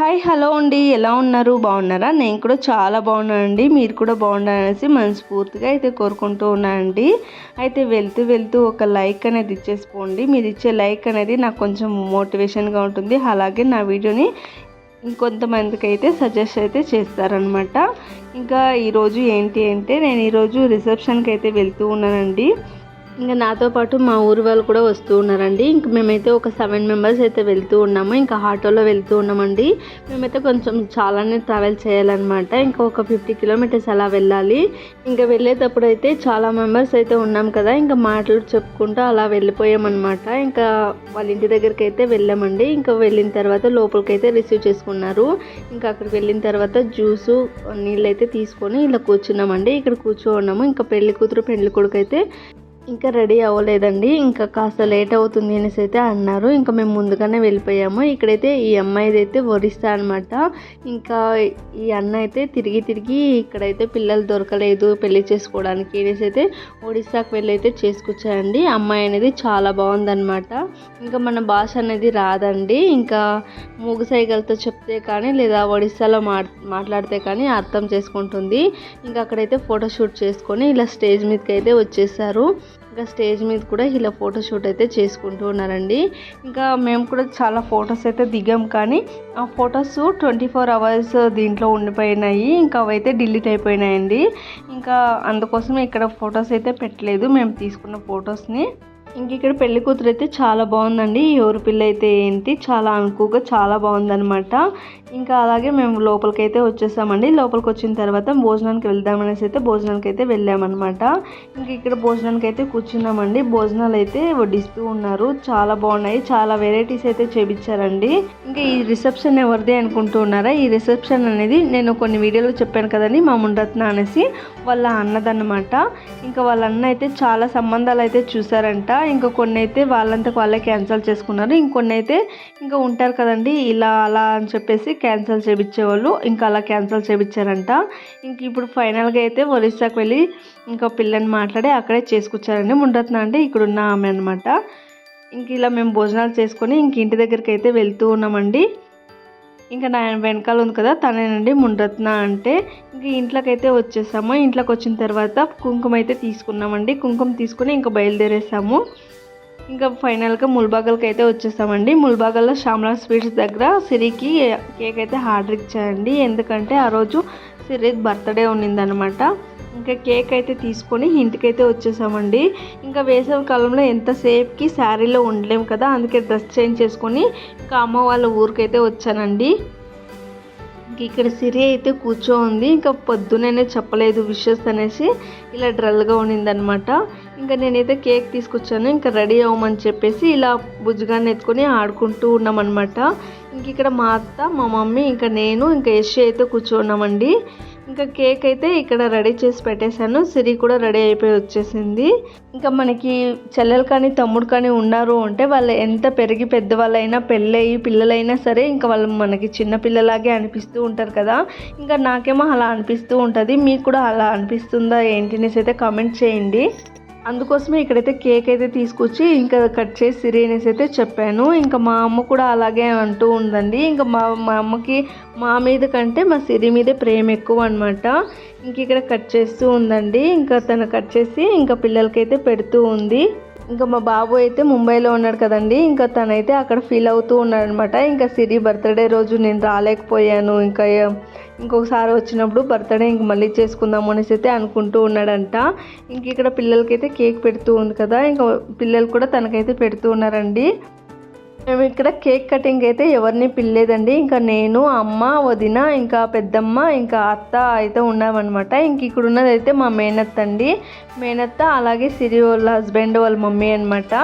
Hi hello అండి. ఎలా ఉన్నారు? బాగున్నారా? నేను కూడా చాలా బాగున్నానండి. మీరు కూడా బాగున్నారనేసి మనస్ఫూర్తిగా అయితే కోరుకుంటూ ఉన్నానండి. అయితే వెళ్తూ వెళ్తూ ఒక లైక్ అనేది ఇచ్చేసుకోండి. మీరు ఇచ్చే లైక్ అనేది నాకు కొంచెం మోటివేషన్గా ఉంటుంది. అలాగే నా వీడియోని ఇంకొంతమందికి అయితే సజెస్ట్ అయితే చేస్తారనమాట. ఇంకా ఈరోజు ఏంటి అంటే నేను ఈరోజు రిసెప్షన్కి అయితే వెళ్తూ ఉన్నానండి. ఇంకా నాతో పాటు మా ఊరు వాళ్ళు కూడా వస్తూ ఉన్నారండి. ఇంక మేమైతే ఒక సెవెన్ మెంబర్స్ అయితే వెళ్తూ ఉన్నాము. ఇంకా ఆటోలో వెళ్తూ ఉన్నామండి. మేమైతే కొంచెం చాలానే ట్రావెల్ చేయాలన్నమాట. ఇంకా ఒక ఫిఫ్టీ కిలోమీటర్స్ అలా వెళ్ళాలి. ఇంకా వెళ్ళేటప్పుడు అయితే చాలా మెంబర్స్ అయితే ఉన్నాం కదా. ఇంకా మాటలు చెప్పుకుంటూ అలా వెళ్ళిపోయామన్నమాట. ఇంకా వాళ్ళ ఇంటి దగ్గరికి అయితే వెళ్ళామండి. ఇంకా వెళ్ళిన తర్వాత లోపలికి అయితే రిసీవ్ చేసుకున్నారు. ఇంకా అక్కడికి వెళ్ళిన తర్వాత జ్యూసు నీళ్ళు అయితే తీసుకొని ఇలా కూర్చున్నామండి. ఇక్కడ కూర్చో ఉన్నాము ఇంకా పెళ్ళి కూతురు పెళ్ళి కొడుకు అయితే ఇంకా రెడీ అవ్వలేదండి. ఇంకా కాస్త లేట్ అవుతుంది అనేసి అయితే అన్నారు. ఇంకా మేము ముందుగానే వెళ్ళిపోయాము. ఇక్కడైతే ఈ అమ్మాయిది అయితే ఒరిస్తా అనమాట ఇంకా ఈ అన్న అయితే తిరిగి తిరిగి ఇక్కడైతే పిల్లలు దొరకలేదు పెళ్ళి చేసుకోవడానికి అనేసి అయితే ఒడిస్సాకి వెళ్ళి అయితే చేసుకొచ్చాయండి అమ్మాయి అనేది చాలా బాగుందనమాట ఇంకా మన భాష అనేది రాదండి. ఇంకా మూగు సైగలతో చెప్తే కానీ లేదా ఒడిస్సాలో మాట్లాడితే కానీ అర్థం చేసుకుంటుంది. ఇంకా అక్కడైతే ఫోటోషూట్ చేసుకొని ఇలా స్టేజ్ మీదకి అయితే వచ్చేసారు. ఇంకా స్టేజ్ మీద కూడా ఇలా ఫోటోషూట్ అయితే చేసుకుంటూ ఉన్నారండి. ఇంకా మేము కూడా చాలా ఫొటోస్ అయితే దిగాం కానీ ఆ ఫొటోస్ ట్వంటీ ఫోర్ అవర్స్ దీంట్లో ఉండిపోయినాయి. ఇంకా అవైతే డిలీట్ అయిపోయినాయండి. ఇంకా అందుకోసం ఇక్కడ ఫొటోస్ అయితే పెట్టలేదు. మేము తీసుకున్న ఫొటోస్ని. ఇంక ఇక్కడ పెళ్ళి కూతురు అయితే చాలా బాగుందండి. ఎవరి పిల్ల అయితే ఏంటి? చాలా అనుకుగా చాలా బాగుందనమాట ఇంకా అలాగే మేము లోపలికి అయితే వచ్చేసామండి. లోపలికి వచ్చిన తర్వాత భోజనానికి వెళ్దామనేసి అయితే భోజనానికి అయితే వెళ్ళామన్నమాట. ఇంక ఇక్కడ భోజనానికి అయితే కూర్చున్నామండి. భోజనాలు అయితే వడ్డిస్తూ ఉన్నారు. చాలా బాగున్నాయి. చాలా వెరైటీస్ అయితే చేపించారండి. ఇంకా ఈ రిసెప్షన్ ఎవరిది అనుకుంటూ ఉన్నారా? ఈ రిసెప్షన్ అనేది నేను కొన్ని వీడియోలో చెప్పాను కదండి మా ముండత్న అనేసి వాళ్ళ అన్నదన్నమాట. ఇంకా వాళ్ళ అన్న అయితే చాలా సంబంధాలు అయితే చూసారంట ఇంకా కొన్ని అయితే వాళ్ళంతా వాళ్ళే క్యాన్సిల్ చేసుకున్నారు. ఇంకొన్ని అయితే ఇంకా ఉంటారు కదండి ఇలా అలా అని చెప్పేసి క్యాన్సిల్ చేయించేవాళ్ళు ఇంకా అలా క్యాన్సిల్ చేయించారంట ఇంక ఇప్పుడు ఫైనల్గా అయితే ఒరిస్సాకు వెళ్ళి ఇంకా పిల్లని మాట్లాడి అక్కడే చేసుకొచ్చారండి. ముండత్న అంటే ఇక్కడ ఉన్న ఆమె అనమాట ఇంక ఇలా మేము భోజనాలు చేసుకొని ఇంక ఇంటి దగ్గరికి అయితే వెళ్తూ ఉన్నామండి. ఇంకా నా వెనకాల ఉంది కదా తనేనండి ముండ్రత్న అంటే ఇంక ఇంట్లోకైతే వచ్చేసాము. ఇంట్లోకి వచ్చిన తర్వాత కుంకుమ అయితే తీసుకున్నామండి. కుంకుమ తీసుకుని ఇంకా బయలుదేరేసాము. ఇంకా ఫైనల్గా ముల్బాగల్కి అయితే వచ్చేసామండి. ముల్బాగల్లో శ్యామలా స్వీట్స్ దగ్గర సిరికి కేక్ అయితే ఆర్డర్ ఇచ్చాయండి ఎందుకంటే ఆ రోజు సిరి బర్త్డే ఉన్నిందనమాట. ఇంకా కేక్ అయితే తీసుకొని ఇంటికైతే వచ్చేసామండి. ఇంకా వేసవి కాలంలో ఎంతసేపుకి శారీలో ఉండలేము కదా అందుకే డ్రెస్ చేంజ్ చేసుకొని ఇంకా అమ్మ వాళ్ళ ఊరికైతే వచ్చానండి. ఇక్కడ సిరి అయితే కూర్చోంది ఇంకా పొద్దుననే చెప్పలేదు విషెస్ అనేసి ఇలా డ్రల్గా ఉన్నిందనమాట ఇంకా నేనైతే కేక్ తీసుకొచ్చాను ఇంకా రెడీ అవ్వమని చెప్పేసి ఇలా బుజ్జుగాన్ని ఎత్తుకొని ఆడుకుంటూ ఉన్నామన్నమాట. ఇంక ఇక్కడ మా అత్త మా మమ్మీ ఇంకా నేను ఇంకా యశ్వి అయితే కూర్చున్నామండి. ఇంకా కేక్ అయితే ఇక్కడ రెడీ చేసి పెట్టేశాను. సిరి కూడా రెడీ అయిపోయి వచ్చేసింది. ఇంకా మనకి చెల్లెలు కానీ తమ్ముడు కానీ ఉన్నారు అంటే వాళ్ళు ఎంత పెరిగి పెద్దవాళ్ళైనా పెళ్ళయి పిల్లలైనా సరే ఇంకా వాళ్ళు మనకి చిన్న పిల్లలాగే అనిపిస్తూ ఉంటారు కదా. ఇంకా నాకేమో అలా అనిపిస్తూ ఉంటుంది. మీకు కూడా అలా అనిపిస్తుందా ఏంటి అయితే కామెంట్ చేయండి. అందుకోసమే ఇక్కడైతే కేక్ అయితే తీసుకొచ్చి ఇంకా కట్ చేసి సిరి అనేసి అయితే చెప్పాను. ఇంకా మా అమ్మ కూడా అలాగే అంటూ ఉందండి. ఇంకా మా మా అమ్మకి మా మీద కంటే మా సిరి మీదే ప్రేమ ఎక్కువ అనమాట ఇంక ఇక్కడ కట్ చేస్తూ ఉందండి. ఇంకా తను కట్ చేసి ఇంకా పిల్లలకైతే పెడుతూ ఉంది. ఇంకా మా బాబు అయితే ముంబైలో ఉన్నాడు కదండి. ఇంకా తనైతే అక్కడ ఫీల్ అవుతూ ఉన్నాడు అనమాట ఇంకా సిరి బర్త్డే రోజు నేను రాలేకపోయాను. ఇంకా ఇంకొకసారి వచ్చినప్పుడు బర్త్డే ఇంక మళ్ళీ చేసుకుందాం అనేసి అయితే అనుకుంటూ ఉన్నాడంట. ఇంక ఇక్కడ పిల్లలకైతే కేక్ పెడుతూ ఉంది కదా ఇంకా పిల్లలు కూడా తనకైతే పెడుతూ ఉన్నారండి. మేము ఇక్కడ కేక్ కటింగ్ అయితే ఎవరిని పిల్లేదండి ఇంకా నేను అమ్మ వదిన ఇంకా పెద్దమ్మ ఇంకా అత్త అయితే ఉన్నామన్నమాట. ఇంక ఇక్కడ ఉన్నది అయితే మా మేనత్త అండి. మేనత్త అలాగే సిరి వాళ్ళ హస్బెండ్ వాళ్ళ మమ్మీ అనమాట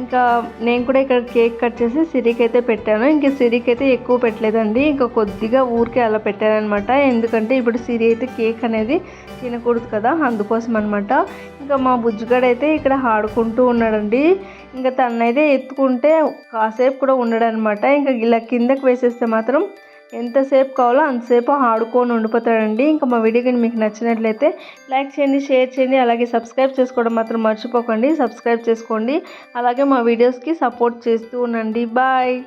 ఇంకా నేను కూడా ఇక్కడ కేక్ కట్ చేసి సిరికి అయితే పెట్టాను. ఇంకా సిరికి అయితే ఎక్కువ పెట్టలేదండి. ఇంకా కొద్దిగా ఊరికే అలా పెట్టానమాట ఎందుకంటే ఇప్పుడు సిరి అయితే కేక్ అనేది తినకూడదు కదా అందుకోసం అనమాట ఇంకా మా బుజ్జిగాడు అయితే ఇక్కడ ఆడుకుంటూ ఉన్నాడండి. ఇంకా తనైతే ఎత్తుకుంటే కాసేపు కూడా ఉండడనమాట ఇంకా ఇలా కిందకి వేసేస్తే మాత్రం ఎంతసేపు కావాలో అంతసేపు ఆడుకొని ఉండిపోతాడండి. ఇంకా మా వీడియో కానీ మీకు నచ్చినట్లయితే లైక్ చేయండి షేర్ చేయండి అలాగే సబ్స్క్రైబ్ చేసుకోవడం మాత్రం మర్చిపోకండి. సబ్స్క్రైబ్ చేసుకోండి. అలాగే మా వీడియోస్కి సపోర్ట్ చేస్తూ ఉండండి. బాయ్.